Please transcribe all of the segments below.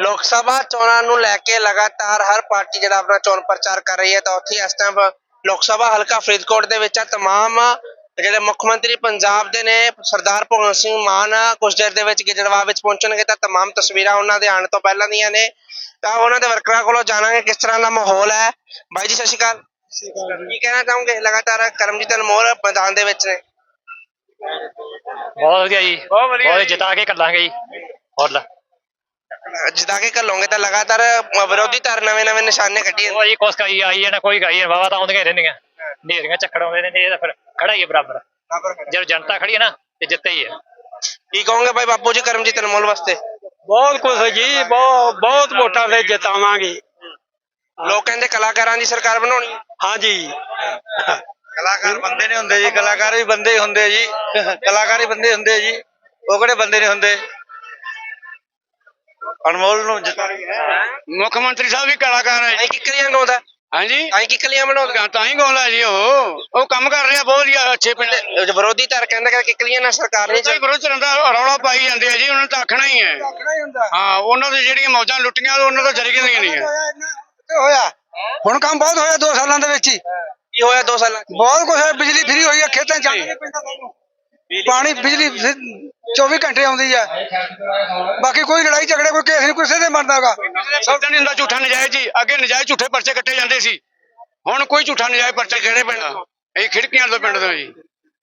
ਲੋਕ ਸਭਾ ਚੋਣਾਂ ਨੂੰ ਲੈ ਕੇ ਲਗਾਤਾਰ ਹਰ ਪਾਰਟੀ ਜਿਹੜਾ ਆਪਣਾ ਚੋਣ ਪ੍ਰਚਾਰ ਕਰ ਰਹੀ ਹੈ ਤਾਂ ਉੱਥੇ ਇਸ ਟਾਈਮ ਲੋਕ ਸਭਾ ਹਲਕਾ ਫਰੀਦਕੋਟ ਦੇ ਵਿੱਚ ਆ। ਤਮਾਮ ਜਿਹੜੇ ਮੁੱਖ ਮੰਤਰੀ ਪੰਜਾਬ ਦੇ ਨੇ ਸਰਦਾਰ ਭਗਵੰਤ ਸਿੰਘ ਮਾਨ ਕੁਝ ਦੇਰ ਦੇ ਵਿੱਚ ਗਿੱਦੜਵਾ ਵਿੱਚ ਪਹੁੰਚਣਗੇ ਤਾਂ ਤਮਾਮ ਤਸਵੀਰਾਂ ਉਹਨਾਂ ਦੇ ਆਉਣ ਤੋਂ ਪਹਿਲਾਂ ਦੀਆਂ ਨੇ। ਤਾਂ ਉਹਨਾਂ ਦੇ ਵਰਕਰਾਂ ਕੋਲੋਂ ਜਾਣਾਂਗੇ ਕਿਸ ਤਰ੍ਹਾਂ ਦਾ ਮਾਹੌਲ ਹੈ। ਬਾਈ ਜੀ ਸਤਿ ਸ਼੍ਰੀ ਅਕਾਲ। ਕੀ ਕਹਿਣਾ ਚਾਹੋਗੇ ਲਗਾਤਾਰ ਕਰਮਜੀਤ ਅਨਮੋਲ ਮੈਦਾਨ ਦੇ ਵਿੱਚ ਨੇ? ਬਹੁਤ ਵਧੀਆ ਜੀ। ਬਹੁਤ ਵਧੀਆ ਬਹੁਤ ਜੀ। ਜਿਤਾ ਕੇ ਕੱਢਾਂਗੇ ਜੀ। ਹੋਰ ਲਾ। ਜਿੱਦਾਂ ਕਿ ਘੱਲੋਗੇ ਤਾਂ ਲਗਾਤਾਰ ਵਿਰੋਧੀ ਧਿਰ ਨਵੇਂ ਨਵੇਂ ਨਿਸ਼ਾਨੇ ਕੱਢੀ ਜਾਂਦੇ। ਉਹ ਜੀ ਕੁਛ ਕਈ ਆਈ ਹੈ ਨਾ ਕੋਈ ਗਈ ਹੈ ਵਾਵਾ ਤਾਂ ਆਉਂਦੀਆਂ ਹੀ ਰਹਿੰਦੀਆਂ। ਨੇਰੀਆਂ ਚੱਕੜ ਆਉਂਦੇ ਨੇ ਤੇ ਇਹ ਤਾਂ ਫਿਰ ਖੜਾ ਹੀ ਹੈ ਬਰਾਬਰ। ਜਦੋਂ ਜਨਤਾ ਖੜੀ ਹੈ ਨਾ ਤੇ ਜਿੱਤੇ ਹੀ ਹੈ। ਕੀ ਕਹੋਗੇ ਭਾਈ ਬਾਪੂ ਜੀ ਕਰਮਜੀਤ ਅਨਮੋਲ ਵਾਸਤੇ? ਬਹੁਤ ਕੁਝ ਜੀ ਬਹੁਤ ਬਹੁਤ ਵੋਟਾਂ ਦੇ ਜਿਤਾਵਾਂਗੇ। ਲੋਕ ਕਹਿੰਦੇ ਕਲਾਕਾਰਾਂ ਦੀ ਸਰਕਾਰ ਬਣਾਉਣੀ ਹੈ। ਹਾਂਜੀ ਕਲਾਕਾਰ ਬੰਦੇ ਨਹੀਂ ਹੁੰਦੇ ਜੀ। ਕਲਾਕਾਰ ਵੀ ਬੰਦੇ ਹੀ ਹੁੰਦੇ ਜੀ। ਕਲਾਕਾਰ ਹੀ ਬੰਦੇ ਹੁੰਦੇ ਜੀ। ਉਹ ਕਿਹੜੇ ਬੰਦੇ ਨਹੀਂ ਹੁੰਦੇ? ਅਨਮੋਲ ਨੂੰ ਜਿਤਾ ਮੁੱਖ ਮੰਤਰੀ ਸਾਹਿਬ ਵੀ ਕਲਾਕਾਰ ਹੈ। ਐਂ ਕਿੱਕਲੀਆਂ ਗਾਉਂਦਾ? ਹਾਂਜੀ। ਐਂ ਕਿੱਕਲੀਆਂ ਬਣਾਉਂਦਾ? ਤਾਂ ਹੀ ਗਾਉਂਦਾ ਜੀ ਉਹ। ਉਹ ਕੰਮ ਕਰ ਰਿਹਾ ਬਹੁਤ ਵਧੀਆ ਅੱਛੇ ਪਿੰਡ। ਤੇ ਜੋ ਵਿਰੋਧੀ ਧਿਰ ਕਹਿੰਦਾ ਕਿ ਕਿੱਕਲੀਆਂ ਨਾਲ ਸਰਕਾਰ ਨਹੀਂ ਚੱਲਦੀ ਵਿਰੋਧ ਚਲਦਾ ਰੌਲਾ ਪਾਈ ਜਾਂਦੇ ਆ ਜੀ ਉਹਨਾਂ ਨੂੰ ਤਾਂ ਆਖਣਾ ਹੀ ਹੈ। ਹਾਂ ਉਹਨਾਂ ਦੀ ਜਿਹੜੀਆਂ ਮੌਜਾਂ ਲੁੱਟੀਆਂ ਉਹਨਾਂ ਤੋਂ ਜਰੀ ਜਾਂਦੀਆਂ ਨਹੀਂ ਹੈ? ਹੋਇਆ ਹੁਣ ਕੰਮ ਬਹੁਤ ਹੋਇਆ 2 ਸਾਲਾਂ ਦੇ ਵਿੱਚ ਹੀ। ਕੀ ਹੋਇਆ 2 ਸਾਲਾਂ 'ਚ? ਬਹੁਤ ਕੁਝ ਹੋਇਆ ਬਿਜਲੀ ਫ੍ਰੀ ਹੋਈ ਹੈ ਖੇਤਾਂ 'ਚ। ਪਾਣੀ ਬਿਜਲੀ ਫਿਰ 24 ਘੰਟੇ ਆਉਂਦੀ ਹੈ ਬਾਕੀ ਕੋਈ ਲੜਾਈ ਝਗੜੇ ਕੋਈ ਕੇਸ ਨਹੀਂ ਕਿਸੇ ਦੇ ਮਰਦਾਗਾ ਸਭ ਨਹੀਂ ਹੁੰਦਾ ਝੂਠਾ ਨਜਾਇਜ਼ ਜੀ ਅੱਗੇ ਨਜਾਇਜ਼ ਝੂਠੇ ਪਰਚੇ ਕੱਟੇ ਜਾਂਦੇ ਸੀ। ਹੁਣ ਕੋਈ ਝੂਠਾ ਨਜਾਇਜ਼ ਪਰਚੇ ਕਿਹੜੇ ਪਿੰਡ ਇਹ ਖਿੜਕੀਆਂ ਤੋਂ ਪਿੰਡ ਤੋਂ ਜੀ।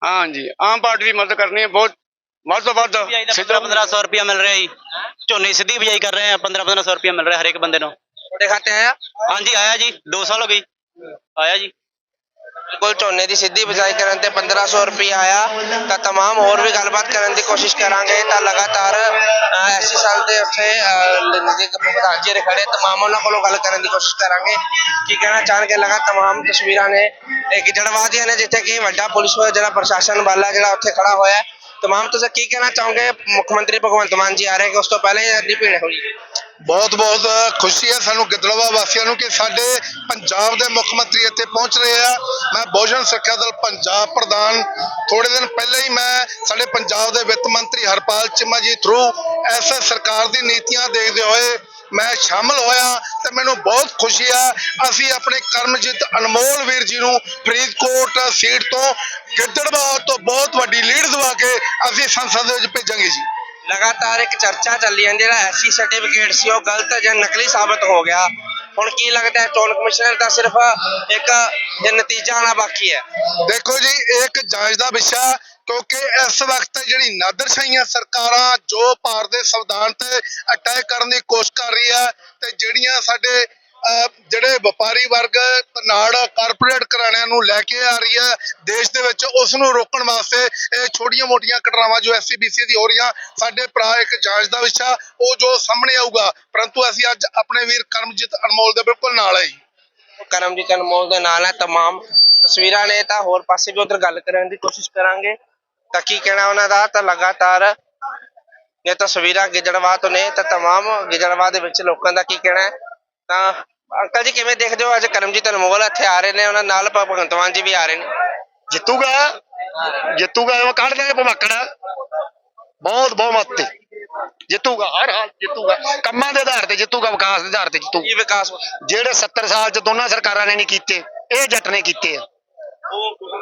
ਹਾਂ ਜੀ ਆਮ ਪਾਰਟੀ ਦੀ ਮਦਦ ਕਰਨੀ ਹੈ ਬਹੁਤ ਵੱਧ ਤੋਂ ਵੱਧ ਸਿੱਧਾ 1500 ਰੁਪਿਆ ਮਿਲ ਰਿਹਾ ਜੀ। ਝੋਨੇ ਸਿੱਧੀ ਬਿਜਾਈ ਕਰ ਰਹੇ ਆ 15 1500 ਰੁਪਿਆ ਮਿਲ ਰਿਹਾ ਹਰੇਕ ਬੰਦੇ ਨੂੰ। ਤੁਹਾਡੇ ਖਾਤੇ ਆਇਆ? ਹਾਂਜੀ ਆਇਆ ਜੀ 2 ਸਾਲ ਹੋ ਗਏ ਆਇਆ ਜੀ। ਬਿਲਕੁਲ ਝੋਨੇ ਦੀ ਸਿੱਧੀ ਬਿਜਾਈ ਕਰਨ ਤੇ 1500 ਰੁਪਏ ਆਇਆ ਤਾਂ तमाम ਹੋਰ ਵੀ ਗੱਲਬਾਤ ਕਰਨ ਦੀ ਕੋਸ਼ਿਸ਼ ਕਰਾਂਗੇ ਤਾਂ ਲਗਾਤਾਰ ਅ, ਐਸੀ ਸਾਲ ਦੇ ਉੱਥੇ ਅ, ਨਜ਼ਦੀਕ ਪ੍ਰਧਾਨ ਜੀ ਖੜੇ तमाम ਉਹਨਾਂ ਕੋਲੋਂ ਗੱਲ ਕਰਨ ਦੀ ਕੋਸ਼ਿਸ਼ ਕਰਾਂਗੇ ਕੀ ਕਹਿਣਾ ਚਾਹਣਗੇ ਲਗਾ तमाम ਤਸਵੀਰਾਂ ਨੇ ਇਹ ਗਿੱਦੜਬਾਹ ਦੀਆਂ ਨੇ ਜਿੱਥੇ ਕਿ ਵੱਡਾ ਪੁਲਿਸ ਜਿਹੜਾ ਪ੍ਰਸ਼ਾਸਨ ਵਾਲਾ ਜਿਹੜਾ ਉੱਥੇ ਖੜਾ ਹੋਇਆ ਹੈ तमाम ਤੁਸੀਂ ਕੀ ਕਹਿਣਾ ਚਾਹੋਗੇ ਮੁੱਖ ਮੰਤਰੀ ਭਗਵੰਤ ਮਾਨ ਜੀ ਆ ਰਹੇ ਕਿ ਉਸ ਤੋਂ ਪਹਿਲੇ ਇੰਨੀ ਭੀੜ ਹੋਈ ਬਹੁਤ ਬਹੁਤ ਖੁਸ਼ੀ ਹੈ ਸਾਨੂੰ ਗਿੱਦੜਵਾ ਵਾਸੀਆਂ ਨੂੰ ਕਿ ਸਾਡੇ ਪੰਜਾਬ ਦੇ ਮੁੱਖ ਮੰਤਰੀ ਇੱਥੇ ਪਹੁੰਚ ਰਹੇ ਆ ਮੈਂ ਬਹੁਜਨ ਸਿੱਖਿਆ ਦਲ ਪੰਜਾਬ ਪ੍ਰਧਾਨ ਥੋੜੇ ਦਿਨ ਪਹਿਲਾਂ ਹੀ ਮੈਂ ਸਾਡੇ ਪੰਜਾਬ ਦੇ ਵਿੱਤ ਮੰਤਰੀ ਹਰਪਾਲ ਚਿਮਾ ਜੀ ਥਰੂ ਐਸ ਸਰਕਾਰ ਦੀ ਨੀਤੀਆਂ ਦੇਖਦੇ ਹੋਏ ਮੈਂ ਸ਼ਾਮਲ ਹੋਇਆ ਤੇ ਮੈਨੂੰ ਬਹੁਤ ਖੁਸ਼ੀ ਆ। ਅਸੀਂ ਆਪਣੇ ਕਰਮਜੀਤ ਅਨਮੋਲ ਵੀਰ ਜੀ ਨੂੰ ਫਰੀਦਕੋਟ ਸੀਟ ਤੋਂ ਗਿੱਦੜਵਾ ਤੋਂ ਬਹੁਤ ਵੱਡੀ ਲੀਡ ਦਵਾ ਕੇ ਅਸੀਂ ਸੰਸਦ ਦੇ ਵਿੱਚ ਭੇਜਾਂਗੇ ਜੀ। ਲਗਾਤਾਰ ਇੱਕ ਚਰਚਾ ਚੱਲੀ ਜਾਂਦੀ ਜਿਹੜਾ ਐਸਸੀ ਸਰਟੀਫਿਕੇਟ ਸੀ ਉਹ ਗਲਤ ਜਾਂ ਨਕਲੀ ਸਾਬਤ ਹੋ ਗਿਆ। ਹੁਣ ਕੀ ਲੱਗਦਾ ਹੈ ਚੋਣ ਕਮਿਸ਼ਨਰ ਦਾ ਸਿਰਫ ਇੱਕ ਨਤੀਜਾ ਆਉਣਾ ਬਾਕੀ ਹੈ? ਦੇਖੋ ਜੀ ਇਹ ਇੱਕ ਜਾਂਚ ਦਾ ਵਿਸ਼ਾ ਕਿਉਂਕਿ ਇਸ ਵਕਤ ਜਿਹੜੀ ਨਾਦਰਸ਼ਾਹੀਆਂ ਸਰਕਾਰਾਂ ਜੋ ਭਾਰਤ ਦੇ ਸੰਵਿਧਾਨ ਤੇ ਅਟੈਕ ਕਰਨ ਦੀ ਕੋਸ਼ਿਸ਼ ਕਰ ਰਹੀ ਹੈ ਤੇ ਜਿਹੜੀਆਂ ਸਾਡੇ ਅਹ, ਜਿਹੜੇ ਵਪਾਰੀ ਵਰਗ ਨਾੜ ਕਾਰਪੋਰੇਟ ਘਰਾਣਿਆਂ ਨੂੰ ਲੈ ਕੇ ਆ ਰਹੀ ਹੈ ਦੇਸ਼ ਦੇ ਵਿੱਚ ਉਸ ਨੂੰ ਰੋਕਣ ਵਾਸਤੇ ਇਹ ਛੋਟੀਆਂ-ਮੋਟੀਆਂ ਘਟਨਾਵਾਂ ਜੋ ਐਸਸੀਬੀਸੀ ਦੀ ਹੋ ਰਹੀਆਂ ਸਾਡੇ ਭਰਾ ਇੱਕ ਜਾਂਚ ਦਾ ਵਿਸ਼ਾ ਉਹ ਜੋ ਸਾਹਮਣੇ ਆਊਗਾ ਪਰੰਤੂ ਅਸੀਂ ਅੱਜ ਆਪਣੇ ਵੀਰ ਕਰਮਜੀਤ ਅਨਮੋਲ ਦੇ ਬਿਲਕੁਲ ਨਾਲ ਹੈ ਜੀ ਕਰਮਜੀਤ ਅਨਮੋਲ ਦੇ ਨਾਲ ਹੈ तमाम ਤਸਵੀਰਾਂ ਨੇ ਤਾਂ ਹੋਰ ਪਾਸੇ ਵੀ ਉਧਰ ਗੱਲ ਕਰਨ ਦੀ ਕੋਸ਼ਿਸ਼ ਕਰਾਂਗੇ ਤਾਂ ਕੀ ਕਹਿਣਾ ਉਹਨਾਂ ਦਾ ਤਾਂ ਲਗਾਤਾਰ ਇਹ ਤਸਵੀਰਾਂ ਗਿੱਦੜਵਾਹ ਤੋਂ ਨੇ ਤਾਂ तमाम ਗਿੱਦੜਵਾਹ ਦੇ ਵਿੱਚ ਲੋਕਾਂ ਦਾ ਕੀ ਕਹਿਣਾ ਹੈ ਤਾਂ ਅੰਕਲ ਜੀ ਕਿਵੇਂ ਦੇਖਦੇ ਹੋ ਅੱਜ ਕਰਮਜੀਤ ਅਨਮੋਲ ਇੱਥੇ ਆ ਰਹੇ ਨੇ ਉਹਨਾਂ ਨਾਲ ਭ- ਭਗਵੰਤ ਮਾਨ ਜੀ ਵੀ ਆ ਰਹੇ ਨੇ ਜਿੱਤੂਗਾ ਜਿੱਤੂਗਾ ਉਹ ਕੱਢ ਦੇ ਭਵਕੜ ਬਹੁਤ ਬਹੁਮਤ ਤੇ ਜਿੱਤੂਗਾ ਹਰ ਹਾਲ 'ਚ ਜਿੱਤੂਗਾ ਕੰਮਾਂ ਦੇ ਆਧਾਰ ਤੇ ਜਿੱਤੂਗਾ ਵਿਕਾਸ ਦੇ ਆਧਾਰ ਤੇ ਜਿੱਤੂ ਕੀ ਵਿਕਾਸ ਜਿਹੜੇ 70 ਸਾਲ 'ਚ ਦੋਨਾਂ ਸਰਕਾਰਾਂ ਨੇ ਨਹੀਂ ਕੀਤੇ ਇਹ ਜੱਟ ਨੇ ਕੀਤੇ ਆ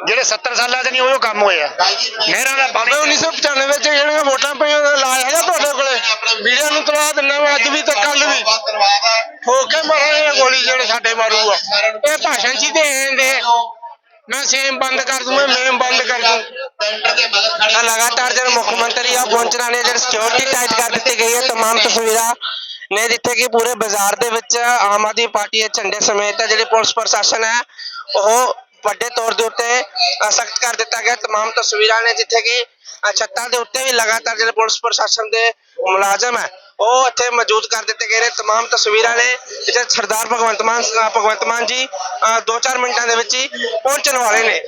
ਜਿਹੜੇ 70 ਸਾਲਾਂ 'ਚ ਨਹੀਂ ਉਹ ਕੰਮ ਹੋਇਆ ਨਹਿਰਾਂ ਦਾ ਪਾਣੀ 1995 ਚ ਜਿਹੜੀਆਂ ਵੋਟਾਂ ਪਈਆਂ ਉਹਦਾ ਲਾਜ ਹੈਗਾ ਤੁਹਾਡੇ ਕੋਲੇ ਵੀਡੀਓ ਨੂੰ ਤਲਾ ਦਿੰਦਾ ਮੈਂ ਅੱਜ ਵੀ ਤੇ ਕੱਲ ਵੀ ਠੋਕ ਕੇ ਮਾਰਾਂਗੇ ਗੋਲੀ ਜਿਹੜੇ ਸਾਡੇ ਮਾਰੂਗਾ ਇਹ ਭਾਸ਼ਣ ਜੀ ਦੇਣ ਦੇ ਮੈਂ ਸੇਮ ਬੰਦ ਕਰ ਦੂੰ ਮੈਂ ਮੇਮ ਬੰਦ ਕਰ ਦੂੰ ਤਾਂ ਲਗਾਤਾਰ ਜਿਹੜੇ ਮੁੱਖ ਮੰਤਰੀ ਆ ਉਹ ਪਹੁੰਚਣਾ ਨੇ ਜਿਹੜੀ ਸਿਕਿਉਰਿਟੀ ਟਾਈਟ ਕਰ ਦਿੱਤੀ ਗਈ ਹੈ तमाम ਤਸਵੀਰਾਂ ਨੇ ਜਿੱਥੇ ਕਿ ਪੂਰੇ ਬਾਜ਼ਾਰ ਦੇ ਵਿੱਚ ਆਮ ਆਦਮੀ ਪਾਰਟੀ ਦੇ ਝੰਡੇ ਸਮੇਤ ਜਿਹੜੀ ਪੁਲਿਸ ਪ੍ਰਸ਼ਾਸਨ ਹੈ ਉਹ ਵੱਡੇ ਤੌਰ ਦੇ ਉੱਤੇ ਸਖਤ ਕਰ ਦਿੱਤਾ ਗਿਆ तमाम ਤਸਵੀਰਾਂ ਨੇ ਜਿੱਥੇ ਕਿ ਅ, ਛੱਤਾਂ ਦੇ ਉੱਤੇ ਵੀ ਲਗਾਤਾਰ ਜਿਹੜੇ ਪੁਲਿਸ ਪ੍ਰਸ਼ਾਸਨ ਦੇ ਮੁਲਾਜ਼ਮ ਹੈ ਉਹ ਇੱਥੇ ਮੌਜੂਦ ਕਰ ਦਿੱਤੇ ਗਏ ਨੇ तमाम ਤਸਵੀਰਾਂ ਨੇ ਜਿੱਥੇ ਸਰਦਾਰ ਭਗਵੰਤ ਮਾਨ ਅ, ਭਗਵੰਤ ਮਾਨ ਜੀ 2-4 ਮਿੰਟਾਂ ਦੇ ਵਿੱਚ ਹੀ ਪਹੁੰਚਣ ਵਾਲੇ ਨੇ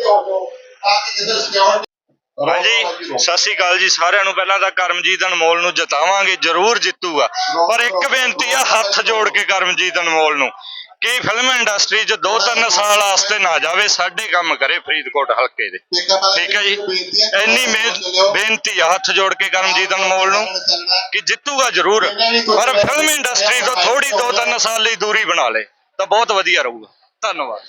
ਹਾਂਜੀ ਸਤਿ ਸ਼੍ਰੀ ਅਕਾਲ ਜੀ ਸਾਰਿਆਂ ਨੂੰ ਪਹਿਲਾਂ ਤਾਂ ਕਰਮਜੀਤ ਅਨਮੋਲ ਨੂੰ ਜਿਤਾਵਾਂਗੇ ਜ਼ਰੂਰ ਜਿੱਤੂਗਾ ਪਰ ਇੱਕ ਬੇਨਤੀ ਆ ਹੱਥ ਜੋੜ ਕੇ ਕਰਮਜੀਤ ਅਨਮੋਲ ਨੂੰ ਕਿ ਫਿਲਮ ਇੰਡਸਟਰੀ 'ਚ ਦੋ ਤਿੰਨ ਸਾਲ ਵਾਸਤੇ ਨਾ ਜਾਵੇ, ਸਾਡੇ ਕੰਮ ਕਰੇ ਫਰੀਦਕੋਟ ਹਲਕੇ ਦੇ। ਠੀਕ ਹੈ ਜੀ? ਇੰਨੀ ਮਿਹਨਤ- ਬੇਨਤੀ ਆ, ਹੱਥ ਜੋੜ ਕੇ ਕਰਮਜੀਤ ਅਨਮੋਲ ਨੂੰ ਕਿ ਜਿੱਤੂਗਾ ਜ਼ਰੂਰ। ਪਰ ਫਿਲਮ ਇੰਡਸਟਰੀ ਤੋਂ ਥੋੜੀ ਦੋ ਤਿੰਨ ਸਾਲ ਲਈ ਦੂਰੀ ਬਣਾ ਲੇ, ਤਾਂ ਬਹੁਤ ਵਧੀਆ ਰਹੂਗਾ। ਧੰਨਵਾਦ।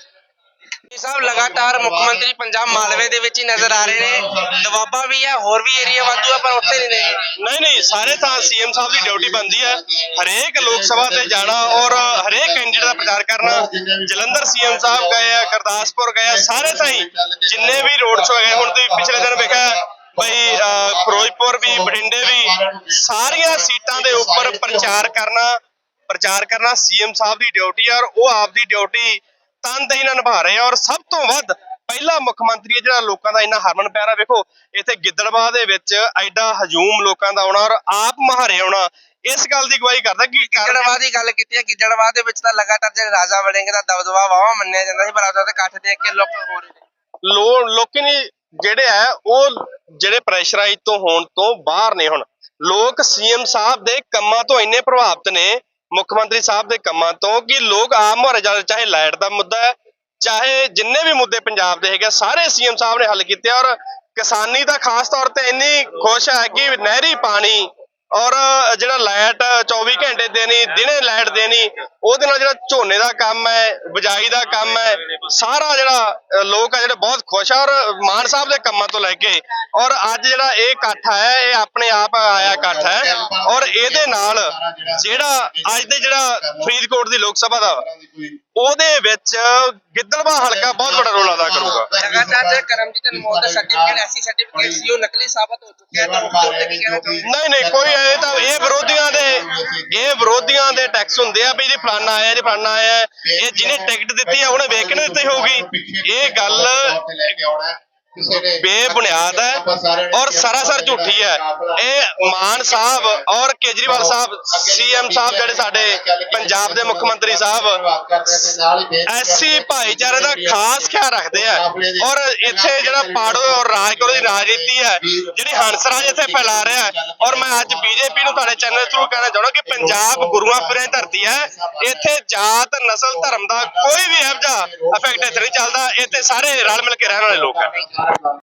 ਇਹ ਸਾਹਿਬ ਲਗਾਤਾਰ ਮੁੱਖ ਮੰਤਰੀ ਪੰਜਾਬ ਮਾਲਵੇ ਦੇ ਵਿੱਚ ਹੀ ਨਜ਼ਰ ਆ ਰਹੇ ਨੇ। ਦਵਾਬਾ ਵੀ ਹੈ, ਹੋਰ ਵੀ ਏਰੀਆ ਵਾਧੂ ਆ, ਪਰ ਉੱਥੇ ਨਹੀਂ ਨੇ। ਨਹੀਂ ਨਹੀਂ, ਸਾਰੇ ਥਾਂ ਸੀਐਮ ਸਾਹਿਬ ਦੀ ਡਿਊਟੀ ਬਣਦੀ ਹੈ। ਹਰੇਕ ਲੋਕ ਸਭਾ ਤੇ ਜਾਣਾ ਔਰ ਹਰੇਕ ਕੈਂਡੀਡੇਟ ਦਾ ਪ੍ਰਚਾਰ ਕਰਨਾ। ਜਲੰਧਰ ਸੀਐਮ ਸਾਹਿਬ ਗਏ ਆ, ਗੁਰਦਾਸਪੁਰ ਗਏ ਆ, ਸਾਰੇ ਥਾਂ ਹੀ। ਜਿੰਨੇ ਵੀ ਰੋਡ ਸ਼ੋ ਗਏ ਹੁਣ ਤੁਸੀਂ ਪਿਛਲੇ ਦਿਨ ਵੇਖਿਆ ਬਈ ਫਿਰੋਜ਼ਪੁਰ ਵੀ, ਬਠਿੰਡੇ ਵੀ, ਸਾਰੀਆਂ ਸੀਟਾਂ ਦੇ ਉੱਪਰ ਪ੍ਰਚਾਰ ਕਰਨਾ ਪ੍ਰਚਾਰ ਕਰਨਾ ਸੀਐਮ ਸਾਹਿਬ ਦੀ ਡਿਊਟੀ ਹੈ ਔਰ ਉਹ ਆਪ ਦੀ ਡਿਊਟੀ ਤਨਦੇਹੀ ਨਾਲ ਨਿਭਾ ਰਹੇ ਆ। ਔਰ ਸਭ ਤੋਂ ਵੱਧ ਪਹਿਲਾ ਮੁੱਖ ਮੰਤਰੀ ਹੈ ਜਿਹੜਾ ਲੋਕਾਂ ਦਾ ਇੰਨਾ ਹਰਮਨ ਪਿਆਰਾ। ਵੇਖੋ ਇੱਥੇ ਗਿੱਦੜਬਾਹ ਦੇ ਵਿੱਚ ਐਡਾ ਹਜੂਮ ਲੋਕਾਂ ਦਾ ਆਉਣਾ ਔਰ ਆਪ ਮਹਾਰੇ ਆਉਣਾ ਇਸ ਗੱਲ ਦੀ ਗਵਾਹੀ ਕਰਦਾ ਕਿ ਗਿੱਜੜਵਾਹ ਦੀ ਗੱਲ ਕੀਤੀ ਹੈ। ਗਿੱਜੜਵਾਹ ਦੇ ਵਿੱਚ ਤਾਂ ਲਗਾਤਾਰ ਜਿਹੜੇ ਰਾਜਾ ਵੜਿੰਗ ਦਾ ਦਬਦਬਾ ਵਾਵਾ ਮੰਨਿਆ ਜਾਂਦਾ ਸੀ ਪਰ ਅੱਜ ਉਹਦੇ ਇਕੱਠ ਦੇਖ ਕੇ ਲੋਕ ਹੋ ਰਹੇ ਨੇ। ਲੋ ਲੋਕੀ ਨੇ ਜਿਹੜੇ ਆ ਉਹ ਜਿਹੜੇ ਪ੍ਰੈਸ਼ਰਾਈਜ਼ ਤੋਂ ਹੋਣ ਤੋਂ ਬਾਹਰ ਨੇ ਹੁਣ। ਲੋਕ ਸੀਐਮ ਸਾਹਿਬ ਦੇ ਕੰਮਾਂ ਤੋਂ ਇੰਨੇ ਪ੍ਰਭਾਵਿਤ ਨੇ ਮੁੱਖ ਮੰਤਰੀ ਸਾਹਿਬ ਦੇ ਕੰਮਾਂ ਤੋਂ ਕਿ ਲੋਕ ਆਮ ਮੁਹਾਰੇ ਜਾ ਚਾਹੇ ਲਾਈਟ ਦਾ ਮੁੱਦਾ ਹੈ ਚਾਹੇ ਜਿੰਨੇ ਵੀ ਮੁੱਦੇ ਪੰਜਾਬ ਦੇ ਹੈਗੇ ਆ, ਸਾਰੇ ਸੀਐਮ ਸਾਹਿਬ ਨੇ ਹੱਲ ਕੀਤੇ ਔਰ ਕਿਸਾਨੀ ਤਾਂ ਖਾਸ ਤੌਰ ਤੇ ਇੰਨੀ ਖੁਸ਼ ਹੈ ਕਿ ਨਹਿਰੀ ਪਾਣੀ ਔਰ ਜਿਹੜਾ ਲਾਈਟ 24 ਘੰਟੇ ਦੇਣੀ ਦਿਨੇ ਲਾਈਟ ਦੇਣੀ ਉਹਦੇ ਨਾਲ ਜਿਹੜਾ ਝੋਨੇ ਦਾ ਕੰਮ ਹੈ ਬਿਜਾਈ ਦਾ ਕੰਮ ਹੈ ਸਾਰਾ ਜਿਹੜਾ ਲੋਕ ਆ ਜਿਹੜੇ ਬਹੁਤ ਖੁਸ਼ ਆ ਔਰ ਮਾਨ ਸਾਹਿਬ ਦੇ ਕੰਮਾਂ ਤੋਂ ਲੈ ਕੇ ਔਰ ਅੱਜ ਜਿਹੜਾ ਇਹ ਇਕੱਠ ਹੈ ਇਹ ਆਪਣੇ ਆਪ ਆਇਆ ਇਕੱਠ ਹੈ ਔਰ ਇਹਦੇ ਨਾਲ ਜਿਹੜਾ ਅੱਜ ਦੇ ਜਿਹੜਾ ਫਰੀਦਕੋਟ ਦੀ ਲੋਕ ਸਭਾ ਦਾ ਉਹਦੇ ਵਿੱਚ ਗਿੱਦੜਵਾ ਹਲਕਾ ਬਹੁਤ ਵੱਡਾ ਰੋਲ ਅਦਾ ਕਰੂਗਾ। ਲਗਾਤਾਰ ਜਿਹੜੇ ਕਰਮਜੀਤ ਅਨਮੋਲ ਦਾ ਸਰਟੀਫਿਕੇਟ ਐਸੀ ਸਰਟੀਫਿਕੇਟ ਸੀ ਉਹ ਨਕਲੀ ਸਾਬਤ ਹੋ ਚੁੱਕਿਆ ਤਾਂ ਉਸ ਤੋਂ ਕੀ ਕਹਿਣਾ ਚਾਹੁੰਦੇ ਨਹੀਂ ਨਹੀਂ ਕੋਈ ਇਹ ਤਾਂ ਇਹ ਵਿਰੋਧੀਆਂ ਦੇ ਇਹ ਵਿਰੋਧੀਆਂ ਦੇ ਟੈਕਸ ਹੁੰਦੇ ਆ ਵੀ ਜੀ ਫਲਾਨਾ ਆਇਆ ਜੀ, ਫਲਾਨਾ ਆਇਆ। ਇਹ ਜਿਹਨੇ ਟਿਕਟ ਦਿੱਤੀ ਆ, ਉਹਨੇ ਵੇਖ ਕੇ ਦਿੱਤੀ ਹੋਊਗੀ। ਇਹ ਗੱਲ ਬੇਬੁਨਿਆਦ ਹੈ ਔਰ ਸਰਾਸਰ ਝੂਠੀ ਹੈ। ਇਹ ਮਾਨ ਸਾਹਿਬ ਔਰ ਕੇਜਰੀਵਾਲ ਸਾਹਿਬ ਸੀਐਮ ਸਾਹਿਬ ਜਿਹੜੇ ਸਾਡੇ ਪੰਜਾਬ ਦੇ ਮੁੱਖ ਮੰਤਰੀ ਸਾਹਿਬ ਐਸੀ ਭਾਈਚਾਰੇ ਦਾ ਖਾਸ ਖਿਆਲ ਰੱਖਦੇ ਆ। ਔਰ ਇੱਥੇ ਜਿਹੜਾ ਪਾੜੋ ਔਰ ਰਾਜ ਕਰੋ ਦੀ ਰਾਜਨੀਤੀ ਹੈ ਜਿਹੜੀ ਹੰਸਰਾਜ ਇੱਥੇ ਫੈਲਾ ਰਿਹਾ ਹੈ। ਔਰ ਮੈਂ ਅੱਜ ਬੀਜੇਪੀ ਨੂੰ ਤੁਹਾਡੇ ਚੈਨਲ ਥਰੂ ਕਹਿਣਾ ਚਾਹੁੰਦਾ ਕਿ ਪੰਜਾਬ ਗੁਰੂਆਂ ਫਿਰਿਆਂ ਦੀ ਧਰਤੀ ਹੈ। ਇੱਥੇ ਜਾਤ ਨਸਲ ਧਰਮ ਦਾ ਕੋਈ ਵੀ ਇਹੋ ਜਿਹਾ ਇਫੈਕਟ ਇੱਥੇ ਨਹੀਂ ਚੱਲਦਾ। ਇੱਥੇ ਸਾਰੇ ਰਲ ਮਿਲ ਕੇ ਰਹਿਣ ਵਾਲੇ ਲੋਕ ਹੈ। Adler.